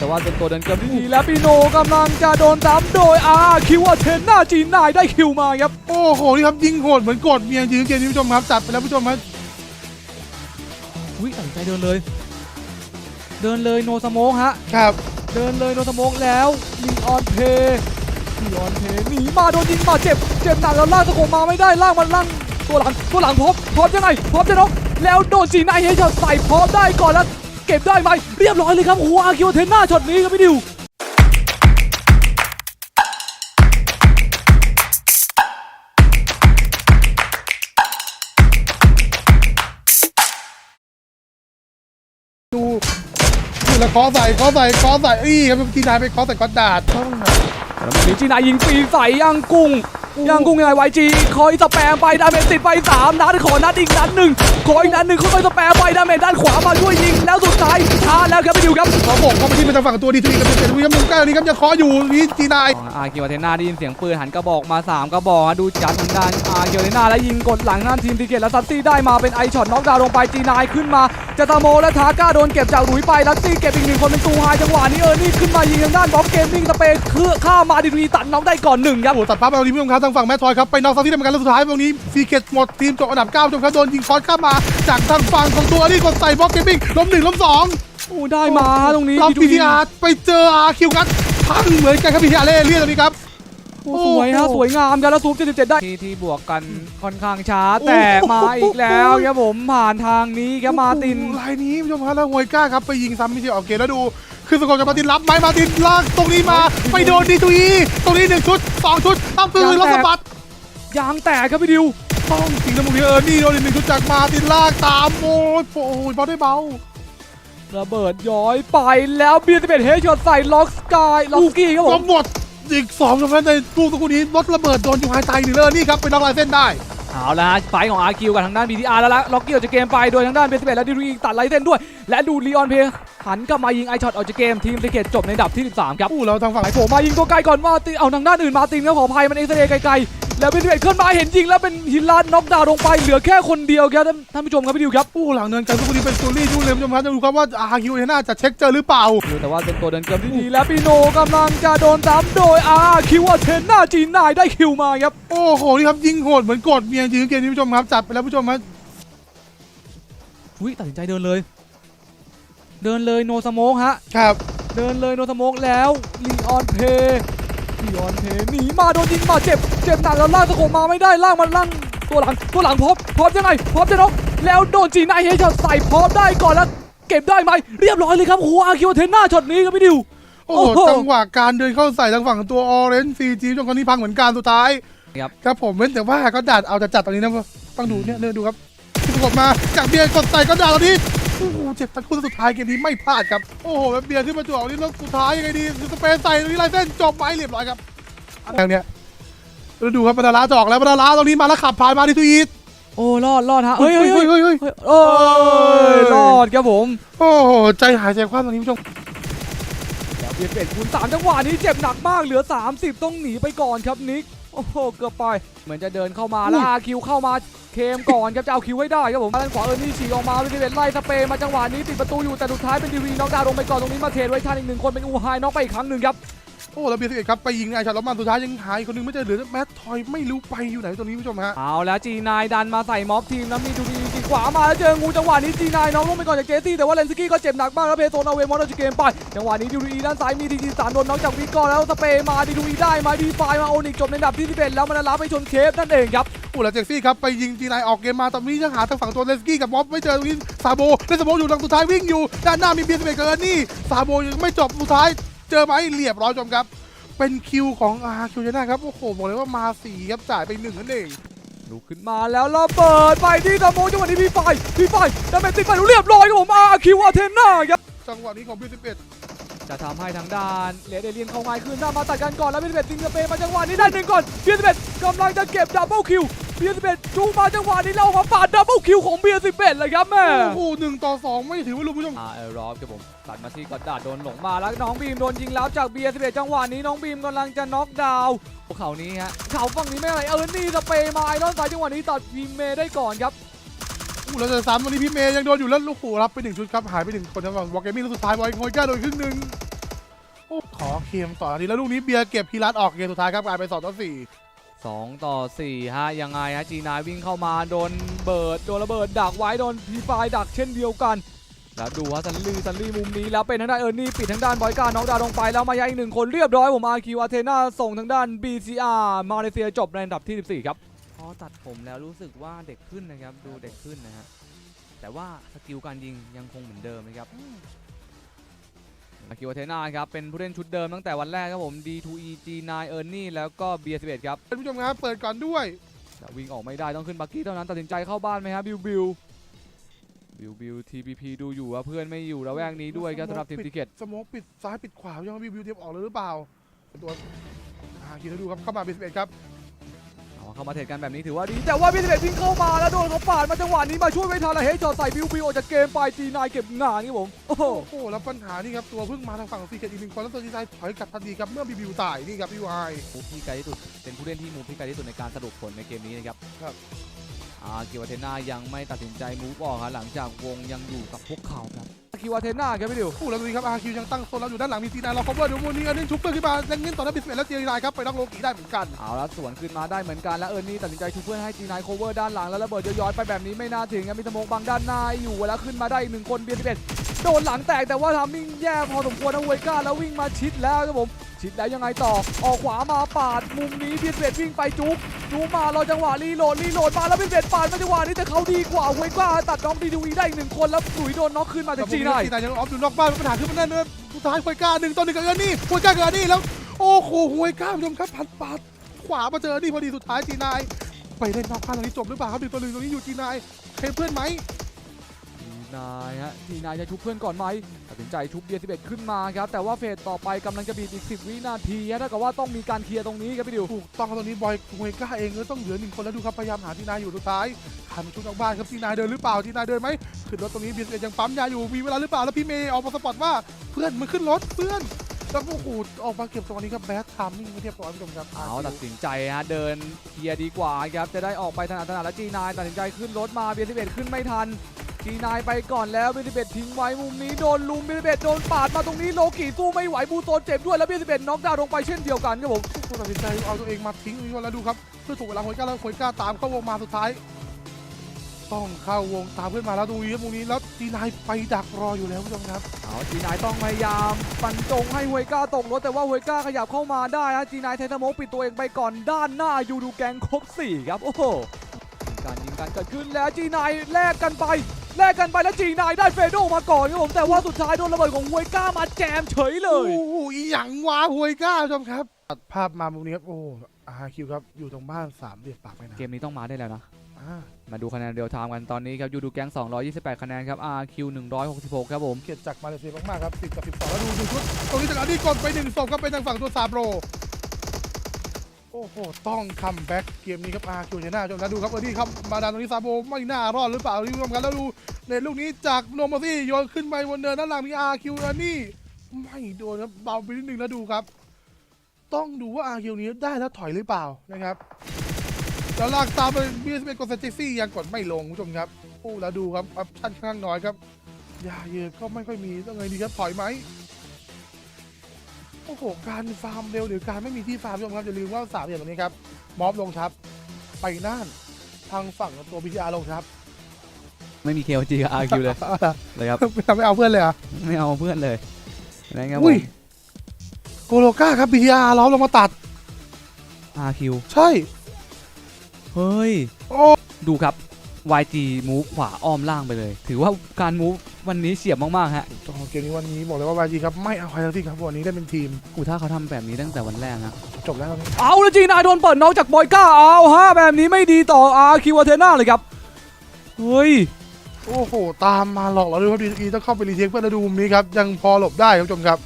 แต่ว่าเป็นตัวเดินเกมที่ดีและปีโนกำลังจะโดนซ้ำโดยอาคิวว่าเทนหน้าจีนนายได้คิวมาครับ โอ้โห นี่ครับยิงโหดเหมือนกดเมียยืนเกมนี้ผู้ชมครับจัดไปแล้วผู้ชมครับอุ้ยตัดสินใจเดินเลย เดินเลยโนสโมกฮะ ครับ เดินเลยโนสโมกแล้วลีออนเพย์ลีออนเพย์หนีมาโดนยิงมาเจ็บ เจ็บหนักแล้วลากตะโขงมาไม่ได้ลากมันล่างตัวหลังตัวหลังพบพบยังไงพบจะนกแล้วโดนจีนายเฮช็อตใส่พบได้ก่อนแล้ว เก็บได้ไหมเรียบร้อยเลยครับโอ้โหอาคิวเทนหน้าช็อตนี้ครับพี่ดิวดูดูแล้วเคอใส่เคอใส่เคอใส่อี้ครับทีนายไปเคอใส่กอดดาดแล้ววันนี้จีนายยิงฟรีใส่ย่างกุ้ง ย่างกุ้งยังไงไวจีคอยสแปมไปดาเมจติดไปสามนัดขอนัดอีกนัดหนึ่งขออีกนัดหนึ่งค่อยๆสแปมไปดาเมจด้านขวามาช่วยยิงแล้วสุดท้ายช้าแล้วครับพี่ดิวครับขาบอกเขาไปที่เป็นทางฝั่งตัวดีทีกับเป็นวิลเลียมมุงก้านี้ครับยังเคออยู่นี่ทีนายอาร์คิวเทน่าได้ยินเสียงปืนหันกระบอกมา3กระบอกดูจัดทางด้านอาร์คิวเทน่าแล้วยิงกดหลังด้านทีมติเกตแล้วซัตตี้ได้มาเป็นไอช็อตน็อกดาวลงไปจีนายขึ้นมาจะตาโมและทาก้าโดนเก็บจากหลุยไปลัตตี้เก็บอีกหนึ่งคนเป็นตูไฮจังหวะนี้เออนี่ขึ้นมายิงทางด้านบ๊อบเกมมิ่งสเปย์คือข้ามาดีดีตัดน็อกได้ก่อนหนึ่งครับโอ้ตัดปั๊บไปตรงนี้ผู้ชมครับทางฝั่งแมททอยครับไปนอกซาที่ได้เหมือนกันแล้วสุดท้ายตรงนี้ซีเกตหมดทีมจบอันดับ9ผู้ชมครับโดนยิงคอสข้ามมา จากทางฝั่งของตัวนี่กดใส่บล็อกเกมมิ่งล้มหนึ่งล้มสองโอ้ได้มาตรงนี้เราดีพีดีทีอาร์ไปเจออาร์คิวกันพังเหมือนกันครับพีทีอาร์เล่เรียกตรงนี้ครับโอ้สวยฮะโอ้โหสวยงามครับแล้วซูป77 ได้ที่ที่บวกกันค่อนข้างช้าแต่มาอีกแล้วครับผมผ่านทางนี้ครับมาตินโอ้โหลายนี้ผู้ชมครับแล้วฮวยก้าครับไปยิงซ้ำไม่ใช่ออกเกมแล้วดู คือสกอร์กับมาร์ตินรับไหมมาร์ตินลากตรงนี้มาไปโดนดีทูอีตรงนี้หนึ่งชุดสองชุดตั้มปืนแล้วสะบัดยางแตกครับพี่ดิวต้องจริงนะมึงเออนี่โดนอีกหนึ่งชุดจากมาร์ตินลากตามโอ้ยโอ้ยบอลได้เบาระเบิดย้อยไปแล้วเบียร์11เฮดช็อตใส่ล็อกสกายล็อกสกี้ครับผก็มหมดอีกสองชมนั้นในลูกตะกูนี้รถระเบิดโดนยูไฮตายหนึ่งเลยนี่ครับเป็นน็อกลายเส้นได้ เอาละฮะไฟของอาร์คิวกับทางด้านบีทีอาร์แล้วละล็อกกี้ออกจากเกมไปโดยทางด้านเบสเบตและดิรีตัดไลเส้นด้วย และดูลีออนเพย์หันกลับมายิงไอช็อตออกจากเกมทีมติเกตจบในดับที่ 13 ครับอู้เราทางฝั่งไอโผล่มายิงตัวไกลก่อนมาติเอาทางด้านอื่นมาตินก็ขออภัยมันเอ็กซเรย์ไกลๆ แล้วเบียร์11ขึ้นมาเห็นยิงแล้วเป็นฮิลลันน็อกดาวน์ลงไปเหลือแค่คนเดียวครับท่านท่านผู้ชมครับพี่ดิวครับอู้หลังเนินการทุกคนนี้เป็นซูรี่ดูเลยผู้ชมครับจะดูครับว่าอาร์คิวน่าจะเช็คเจอหรือเปล่าแต่ว่าเป็นตัวเดินเกมที่ดีและปีโนกำลังจะโดนซ้ำโดยอาคิวว่าเทนหน้าจีนนายได้คิวมาครับโอ้โหนี่ครับยิงโหดเหมือนกดเมียยืนเกมนี้ผู้ชมครับจัดไปแล้วผู้ชมครับอุ้ยตัดสินใจเดินเลย เดินเลยโนสโมกฮะครับเดินเลยโนสโมกแล้วลีออนเพย์ ลีออนเพย์หนีมาโดนยิงมาเจ็บเจ็บหนักแล้วลากตะโขงมาไม่ได้ลากมันล่างตัวหลังตัวหลังพบพบยังไงพบจะนกแล้วโดนจีนายเฮช็อตใส่พบได้ก่อนแล้วเก็บได้ไหมเรียบร้อยเลยครับโอ้โหอาคิวเทนหน้าช็อตนี้ครับพี่ดิวโอ้โหโอ้โหจังหวะการเดินเข้าใส่ทางฝั่งตัวออเรนจ์ซีจีจนคนนี้พังเหมือนกันสุดท้ายครับครับผมเว้นแต่ว่าก็ดัดเอาจะจัดตรงนี้นะต้องดูเนี่ยเดินดูครับที่ประกบมาจากเบียร์กดใส่ก็ดัดตรงนี้ โอ้โหเจ็บทั้งคู่สุดท้ายเกมนี้ไม่พลาดครับ โอ้โหแล้วเบียร์ขึ้นมาจ่อนี่แล้วสุดท้ายยังไงดีสเปนใส่ตรงนี้ลายเส้นจบไปเรียบร้อยครับทางเนี้ยเราดูครับบรรดาลาจะออกแล้วบรรดาลาตรงนี้มาแล้วขับผ่านมาที่ทวีตโอ้รอดรอดฮะเฮ้ยเฮ้ยเฮ้เฮ้ยยเฮ้ยเฮ้ยเฮ้ยโอ้ยรอดครับผม โอ้โหใจหายใจคว่ำตรงนี้ผู้ชมแล้วเบียดเป็ดคูณสามจังหวะนี้เจ็บหนักมากเหลือ 30 ต้องหนีไปก่อนครับนิก โอ้โหเกือบไปเหมือนจะเดินเข้ามาแล้วอาคิวเข้ามาเคมก่อนครับจะเอาคิวให้ได้ครับผมด้านขวาเออร์นี่ฉีกออกมาเป็นเป็ดไล่สเปย์มาจังหวะนี้ปิดประตูอยู่แต่สุดท้ายเป็นดีวีน็อกดาวน์ลงไปก่อนตรงนี้มาเทรดไว้ทันอีกหนึ่งคนเป็นอูไฮน็อกไปอีกครั้งหนึ่งครับ โอ้แล้วเบียร์สิบเอ็ดครับไปยิงไอช็อตแล้วมาสุดท้ายยังหายคนนึงไม่เจอเหลือแมททอยไม่รู้ไปอยู่ไหนตรงนี้ผู้ชมฮะเอาแล้วจีนายดันมาใส่ม็อบทีมแล้วมีดูดีจีขวามาแล้วเจองูจังหวะนี้จีนายน้องลงไปก่อนจากเจซี่แต่ว่าเลนสกี้ก็เจ็บหนักมากแล้วเพโซนเอาเวมอนเอาจากเกมไปจังหวะนี้ดูดีด้านซ้ายมีทีจีสามโดนน้องจากวิกกอแล้วสเปย์มาดีดูดีได้มาดีไฟมาโอนิกจบในดับที่11แล้วมันรับไปชนเคฟนั่นเองครับโอ้แล้วเจ็กซี่ครับไปยิงจีนายออกเกมมาตอนนี้ยังหาทางฝั่งตัวเลนสกี้กับม็อบไม่เจอตรงนี้ซาโบเลนสโบอยู่หลังสุดท้ายวิ่งอยู่ ด้านหน้ามีเบียร์สเอ็ดกับเออร์นี่ซาโบยังไม่จบสุดท้าย เจอไหมเรียบร้อยชมครับ เป็นคิวของอาคิวเจน่าครับ โอ้โห บอกเลยว่ามาสี่ครับจ่ายไปหนึ่งนั่นเองลุกขึ้นมาแล้วระเบิดไปที่ตะโมจังหวะนี้พี่ไฟพี่ไฟดาเมจติดไปเรียบร้อยครับผมอาคิวอาเทน่าครับจังหวะนี้ของเบียร์สิบเอ็ดจะทำให้ทางด้านเลดเอเลียนเข้าง่ายขึ้นหน้ามาตัดกันก่อนแล้วเบียร์สิบเอ็ดติงสเปย์มาจังหวะนี้ได้หนึ่งก่อนเบียร์สิบเอ็ดกำลังจะเก็บดับเบิลคิว เบียร์สิบเอ็ดจูงมาจังหวะนี้แล้วมาปาดดับเบิลคิวของเบียร์สิบเอ็ดเลยครับแม่โอ้โหหนึ่งต่อสองไม่ถือว่ารู้ผู้ชมอาเอลรอบครับผมตัดมาที่กอดดาดโดนหลงมาแล้วน้องบีมโดนยิงแล้วจากเบียร์สิบเอ็ดจังหวะนี้น้องบีมกำลังจะน็อกดาวน์เขานี้ฮะเขาฝั่งนี้ไม่อะไรเออร์นี่สเปย์มาไอรอนสายจังหวะนี้ตัดพีเมย์ได้ก่อนครับอู้แล้วจะซ้ำวันนี้พี่เมย์ยังโดนอยู่แล้วลูกโหรับไปหนึ่งชุดครับหายไปหนึ่งคนทางฝั่งวอลเกมมิ่งแล้วสุดท้ายบอยโฮยก้าโดนครึ่งหนึ่งโอ้ขอเคมต่อทันทีแล้วลูกนี้เบียร์เก็บพีรัตออกเกมสุดท้ายครับกลายเป็น2ต่อ4 2 ต่อ 4 ฮะ ยังไงฮะจีนายวิ่งเข้ามาโดนเบิด โดนระเบิด ดักไว้โดนพีไฟดักเช่นเดียวกัน แล้วดูว่าซันลี่ซันลี่มุมนี้แล้วเป็นทางด้านเออร์นี่ปิดทางด้านบอยการน้องดาวลงไปแล้วมายาอีกหนึ่งคนเรียบร้อยผมอาคิวอาเทนาส่งทางด้าน BCR มาเลเซียจบในอันดับที่ 14 ครับ พอตัดผมแล้วรู้สึกว่าเด็กขึ้นนะครับ ดูเด็กขึ้นนะฮะแต่ว่าสกิลการยิงยังคงเหมือนเดิมนะครับ อาคิวอาเทนาครับ เป็นผู้เล่นชุดเดิมตั้งแต่วันแรกครับผม D2E G9 เออร์นี่แล้วก็ B11 ครับท่านผู้ชมครับ เปิดก่อนด้วยแต่วิ่งออกไม่ได้ต้องขึ้นบักกี้เท่านั้นตัดสินใจเข้าบ้านไหมครับบิวบิวบิวบิวทีพีพีดูอยู่ว่าเพื่อนไม่อยู่ระแวกนี้ด้วยครับสำหรับทีมติเกตสโมกปิดซ้ายปิดขวายังวิววิวเตรียมออกเลยหรือเปล่าเป็นตัวอ่าคิดให้ดูครับเข้ามาเป็น11 ครับ เอาเข้ามาเทรดกันแบบนี้ถือว่าดี แต่ว่าบิสเบตวิ่งเข้ามาแล้วโดนเขาปาดมาจังหวะนี้มาช่วยไม่ทันเลยเฮ้ยจอดใส่บิวบิวออกจากเกมไปจีนายเก็บงานครับผมโอ้โหโอ้โหแล้วปัญหานี่ครับตัวเพิ่งมาทางฝั่งซีเกตอีกหนึ่งคนแล้วตัวดีไซน์ถอยกลับทันทีครับเมื่อบิวบิวตายนี่ครับพี่วายมูฟที่ไกลที่สุดเป็นผู้เล่นที่มูฟที่ไกลที่สุดในการสรุปผลในเกมนี้นะครับครับ อาคิวาเทน่ายังไม่ตัดสินใจมูฟออกครับหลังจากวงยังอยู่กับพวกเขาครับอาคิวาเทน่าครับพี่ดิวโอ้แล้วตรงนี้ครับอาคิวยังตั้งโซนเราอยู่ด้านหลังมีซีนายเราคอเวอร์ดูมูนี่อันนี้ชุบเพื่อนขึ้นมาแล้วเน้นต่อหน้าบิสเบตแล้วเจรีไลครับไปน็อกโลกีได้เหมือนกันเอาละสวนขึ้นมาได้เหมือนกันแล้วเอิร์นี่ตัดสินใจชุบเพื่อนให้จีนายโคเวอร์ด้านหลังแล้วระเบิดย้อนไปแบบนี้ไม่น่าถึงครับมีสโมกบังด้านหน้าอยู่แล้วขึ้นมาได้อีกหนึ่งคนเบียร์สิบเอ็ดโดนหลังแตกแต่ว่าทามิ่งแย่พอสมควรนะเวก้าแล้ววิ่งมาชิดแล้วครับผมชิดแล้วยังไงต่อ ออกขวามาปาดมุมนี้เบียร์สิบเอ็ดวิ่งไปจุกจุกมารอจังหวะรีโหลดรีโหลดมาแล้วเบียร์สิบเอ็ดปาดมาจังหวะนี้แต่เขาดีกว่าเวยก้าตัดน้องดีดูอีได้อีกหนึ่งคนแล้วหลุยโดนน็อกขึ้นมาจากจีนายจีนายยังออฟอยู่นอกบ้านปัญหาคือมันแน่นเลยสุดท้ายฮวยก้าหนึ่งต่อหนึ่งกับเอิร์นี่ฮวยก้ากับเอิร์นี่แล้วโอ้โหฮวยก้าคุณผู้ชมครับพันปาดขวามาเจอเอิร์นี่พอดีสุดท้ายจีนายไปเล่นนอกบ้านตรงนี้จบหรือเปล่าครับหนึ่งตัวหนึ่งตรงนี้อยู่จีนายเคเพื่อนไหม นายฮะจีนายจะชุบเพื่อนก่อนไหมตัดสินใจชุบเบียร์สิบเอ็ดขึ้นมาครับแต่ว่าเฟสต่อไปกำลังจะบีบอีกสิบวินาทีฮะถ้ากับว่าต้องมีการเคลียร์ตรงนี้ครับพี่ดิวถูกต้องครับตอนนี้บอยฮวยก้าเองก็ต้องเหลือหนึ่งคนแล้วดูครับพยายามหาจีนายอยู่สุดท้ายหันมาชุดนอกบ้านครับจีนายเดินหรือเปล่าจีนายเดินไหมขึ้นรถตรงนี้เบียร์เอ็ยังปั๊มยาอยู่มีเวลาหรือเปล่าแล้วพี่เมย์ออกมาสปอตว่าเพื่อนมันขึ้นรถเพื่อนแล้วโอ้โหออกมาเก็บตรงนี้ครับแบททามมิ่งเรียบร้อยผู้ชมครับเอาตัดสินใจฮะเดินเคลียร์ดีกว่าครับจะได้ออกไปถนัดถนัดแล้วจีนายตัดสินใจขึ้นรถมาเบียร์สิบเอ็ดขึ้นไม่ทัน จีนายไปก่อนแล้วเบียร์สิบเอ็ดทิ้งไว้มุมนี้โดนลุมเบียร์สิบเอ็ดโดนปาดมาตรงนี้โลกิสู้ไม่ไหวบูโซนเจ็บด้วยแล้วเบียร์สิบเอ็ดน็อกดาวน์ลงไปเช่นเดียวกันครับผมทุกคนตัดสินใจเอาตัวเองมาทิ้งตรงนี้ก่อนแล้วดูครับเพื่อถูกเวลาฮวยก้าแล้วฮวยก้าตามเข้าวงมาสุดท้าย ต้องเข้าวงตามเพื่อนมาแล้วดูครับตรงนี้แล้วจีนายไปดักรออยู่แล้วผู้ชมครับเอาจีนายต้องพยายามปันจงให้ฮวยก้าตกรถแต่ว่าฮวยก้าขยับเข้ามาได้ฮะจีนายไททโมกปิดตัวเองไปก่อนด้านหน้ายูดูแกงครบสี่ครับโอ้โหมีการยิงกันเกิดขึ้นแล้วจีนายแลกกันไป แลกกันไปแล้วจีนายได้เฟโดมาก่อนครับผมแต่ว่าสุดท้ายโดนระเบิดของฮวยก้ามาแจมเฉยเลยโอ้โหอีหยังวะฮวยก้าผู้ชมครับตัดภาพมามุมนี้ครับโอ้อาคิวครับอยู่ตรงบ้านสามเหลี่ยมปากไม่นะเกมนี้ต้องมาได้แล้วนะอ่ามาดูคะแนนเรียลไทม์กันตอนนี้ครับยูดูแก๊ง228 คะแนนครับ RQ 166 ครับผมเกียรติจากมาเลเซียมากๆครับ10กับ12แล้วดูดูชุดตรงนี้จากอันนี้กดไปหนึ่งศพก็เป็นทางฝั่งตัวซาโบรโอ้โห ต้องคัมแบ็กเกมนี้ครับอาคิวชนะผู้ชมแล้วดูครับเออนี่ครับมาดานตรงนี้ซาโบไม่น่ารอดหรือเปล่าที่ผู้ชมครับแล้วดูในลูกนี้จากโนโมซี่โยนขึ้นไปบนเนินด้านหลังมีอาคิวอันนี้ไม่โดนครับเบาไปนิดนึงแล้วดูครับ ต้องดูว่าอาคิวนี้ได้แล้วถอยหรือเปล่านะครับแล้วลากตามไปบีเอสเปกดเจซี่ยังกดไม่ลงคุณผู้ชมครับโอ้แล้วดูครับออปชั่นข้างน้อยครับยาเยอะก็ไม่ค่อยมีต้องไงดีครับถอยไหม โอ้โห การฟาร์มเร็วหรือการไม่มีที่ฟาร์มคุณผู้ชมครับอย่าลืมว่าสามอย่างตรงนี้ครับมอบลงทับ ไปน่านทางฝั่งตัวบีทีอาร์ลงทับไม่มี KOG กับ RQ เลยเลยครับไม่เอาเพื่อนเลยเหรอะไม่เอาเพื่อนเลยนะครับผอุ้ยม โกโลก้าครับบีทีอาร์ล้อมลงมาตัด RQ ใช่ เฮ้ย โอ้ ดูครับ YG move ขวาอ้อมล่างไปเลย ถือว่าการ move วันนี้เฉียบมากๆฮะต้องเกมนี้วันนี้บอกเลยว่าวาจีครับไม่เอาใครทั้งสิ้นครับวันนี้ได้เป็นทีมกูถ้าเขาทำแบบนี้ตั้งแต่วันแรกนะจบแล้วครับเอาแล้วจีนายโดนเปิดน็อกจากบอยก้าเอาฮะแบบนี้ไม่ดีต่อ RQ วาเทน่าเลยครับเฮ้ยโอ้โหตามมาหลอกเราด้วยครับดีต้องเข้าไปรีเทคเพื่อดูมุมนี้ครับยังพอหลบได้ครับผู้ชมครับ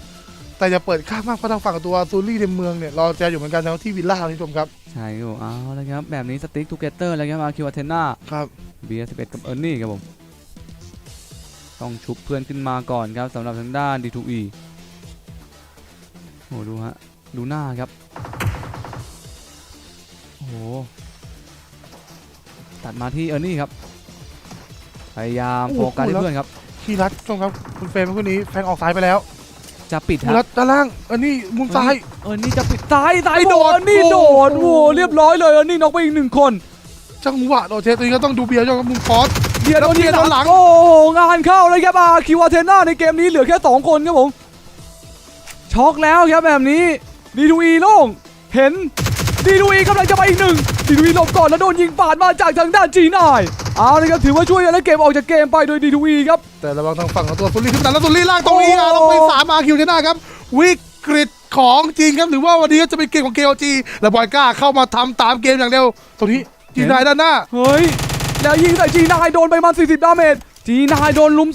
แต่จะเปิดข้างมากเพราะทางฝั่งตัวซูรี่ในเมืองเนี่ยรอแจอยู่เหมือนกันทั้งที่วิลล่าคุณผู้ชมครับใช่ครับผมเอาแล้วครับแบบนี้สติ๊กทูเกเตอร์แล้วครับ RQ วาเทน่าครับเบียร์สิบเอ็ดกับเอิร์นี่ครับผม ต้องชุบเพื่อนขึ้นมาก่อนครับสำหรับทางด้าน D2E โอ้ดูฮะ ดูหน้าครับ โอ้โห ตัดมาที่เอิร์นี่ครับ พยายามโฟกัสให้เพื่อนครับ คีรัตผู้ชมครับ คุณเฟรมคนนี้แฟงออกซ้ายไปแล้ว จะปิดดูฮะแล้วด้านล่างอันนี้มุมซ้าย เออนี่จะปิดซ้ายซ้ายไม่โดโดนนนี่โดนโอ้โอ้โหโห เรียบร้อยเลยอันนี้น็อกไปอีกหนึ่งคน จังหวะโดนเชตัวนี้ก็ต้องดูเบียร์จ้องมุมฟอส เบียร์โดนแล้วเบียร์โดนหลัง โอ้โหงานเข้าเลยครับอาคิวอาเทน่าในเกมนี้เหลือแค่ 2 คนครับผม ช็อกแล้วครับแบบนี้ดีดูอีโล่งเห็นดีดูอีกำลังจะไปอีกหนึ่งดีดูอีหลบก่อนแล้วโดนยิงปาดมาจากทางด้านจีนายเอาเลยครับถือว่าช่วยแล้วเกมออกจากเกมไปโดยดีดูอีครับแต่ระวังทางฝั่งของตัวซุลลี่ขึ้นมาแล้วซุลลี่ล่างตรงนี้อะโอ้เราไปสามอาคิวชนะครับวิกฤตของจริงครับหรือว่าวันนี้จะเป็นเกมของ KOG และบอยก้าเข้ามาทำตามเกมอย่างเดียวตรงนี้จีนายด้านหน้าเฮ้ย แล้วยิงใส่จีนายโดนไปมา40 ดาเมจจีนายโดนลุม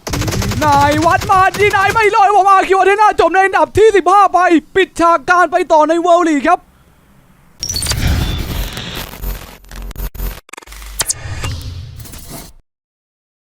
2นายวัดมาจีนายไม่ลอยผมอาคิวอเทน่าจบในอันดับที่ 15 ไป ปิดฉากการไปต่อในเวิลด์ลีกครับ